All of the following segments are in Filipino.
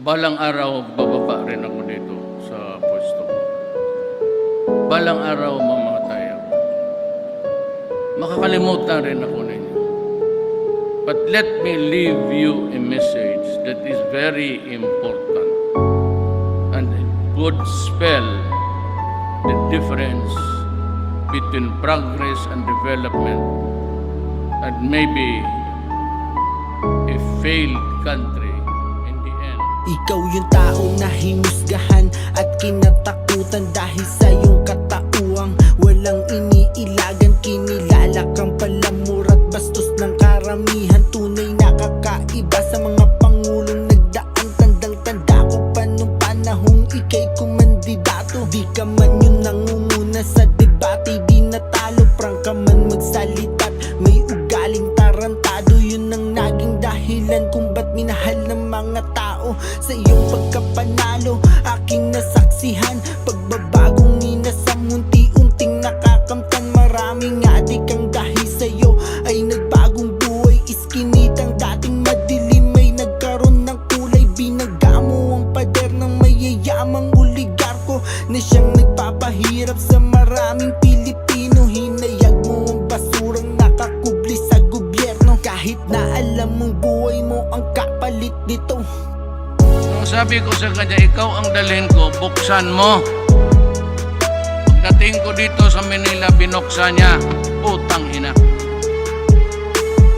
Balang araw, bababa rin ako dito sa pwesto ko. Balang araw, mamamatay ako. Makakalimutan rin ako ninyo. But let me leave you a message that is very important and it would spell the difference between progress and development and maybe a failed country. Ikaw yung tao na hinusgahan at kinatakutan dahil sa iyong katauang Walang iniilagan, kinilala kang palamura at bastos ng karamihan. Tunay na kakaiba sa mga pangulong nagdaan Tandang-tanda ko pa nung panahong ikay kumandidato Di ka man yung nangunguna sa debate Di natalo, prang ka man magsalita May tao Sa iyong pagkapanalo Aking nasaksihan. Pagbabagong inasam Unti-unting nakakamtan. Maraming adik ang dahil sa'yo. Ay nagbagong buhay Iskinitang dating madilim. Ay nagkaroon ng kulay Binaga mo ang pader ng mayayamang oligarko Na siyang nagpapahirap sa maraming Pilipino. Hinayag mo ang basurang nakakubli sa gobyerno. Kahit na alam mong buhay mo ang kapalit nito sabi ko sa kanya, ikaw ang dalhin ko, buksan mo. Pagdating ko dito sa Manila, binuksan niya, utang ina.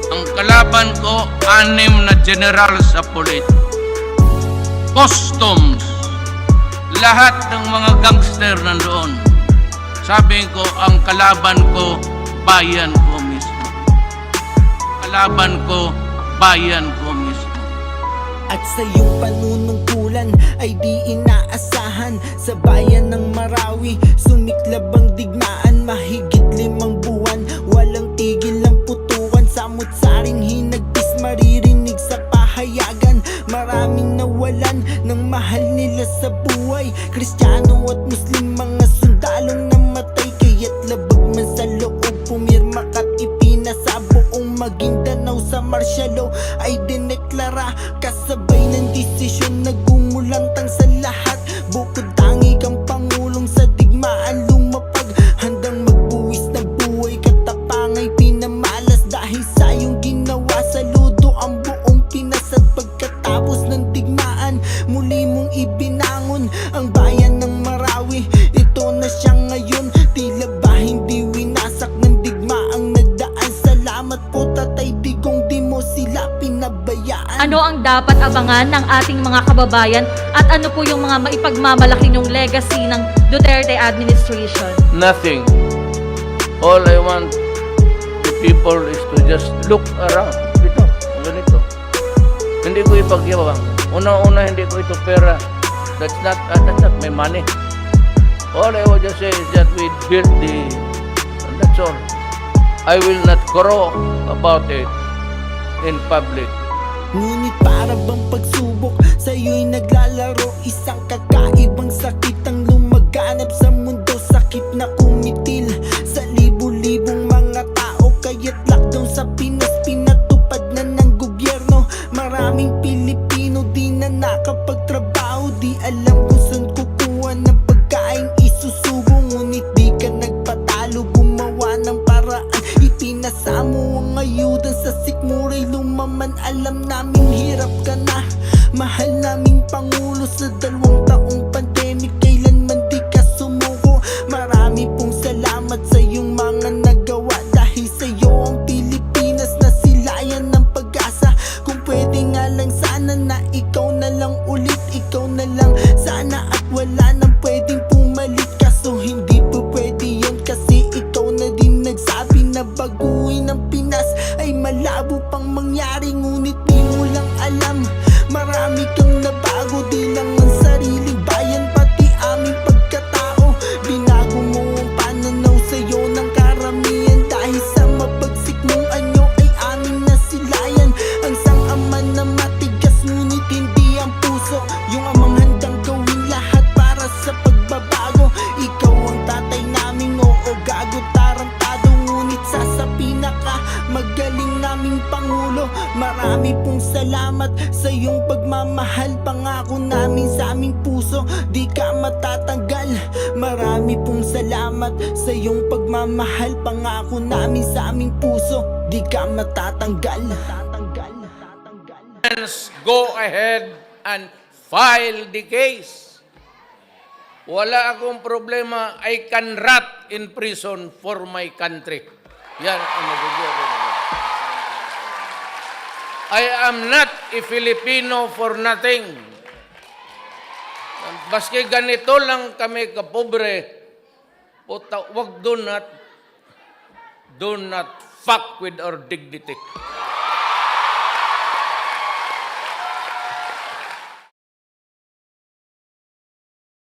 Ang kalaban ko, anim na general sa pulit. Customs. Lahat ng mga gangster nandoon. Sabi ko, ang kalaban ko, bayan ko mismo. Kalaban ko, bayan ko mismo. At sa iyong panunungkulan ay di inaasahan. Sa bayan ng Marawi, sumiklab ang digmaan. Mahigit limang buwan, walang tigil ang Ano ang dapat abangan ng ating mga kababayan at ano po yung mga maipagmamalaki yung legacy ng Duterte administration? nothing. All I want the people is to just look around. Ito, ganito. Hindi ko ipagyabang. Una-una, hindi ko ito pera. That's not, uh, that's not my money. All I would just say is that we built the, and that's all. I will not crow about it in public. Ngunit para bang pagsubok Sa'yo'y naglalaro. Isang kakaibang sakit ang lumaganap sa mundo. Sakit na kumitil Mahal naming Pangulo sa dalawang pangulo Marami pong salamat sa iyong pagmamahal Pangako namin sa aming puso Di ka matatanggal Marami pong salamat sa iyong pagmamahal Pangako namin sa aming puso Di ka matatanggal go ahead and file the case. Wala akong problema. I can rot in prison for my country. Yan ang nila. I am not a Filipino for nothing. Baski ganito lang kami kapobre, puta, wag do not, do not fuck with our dignity.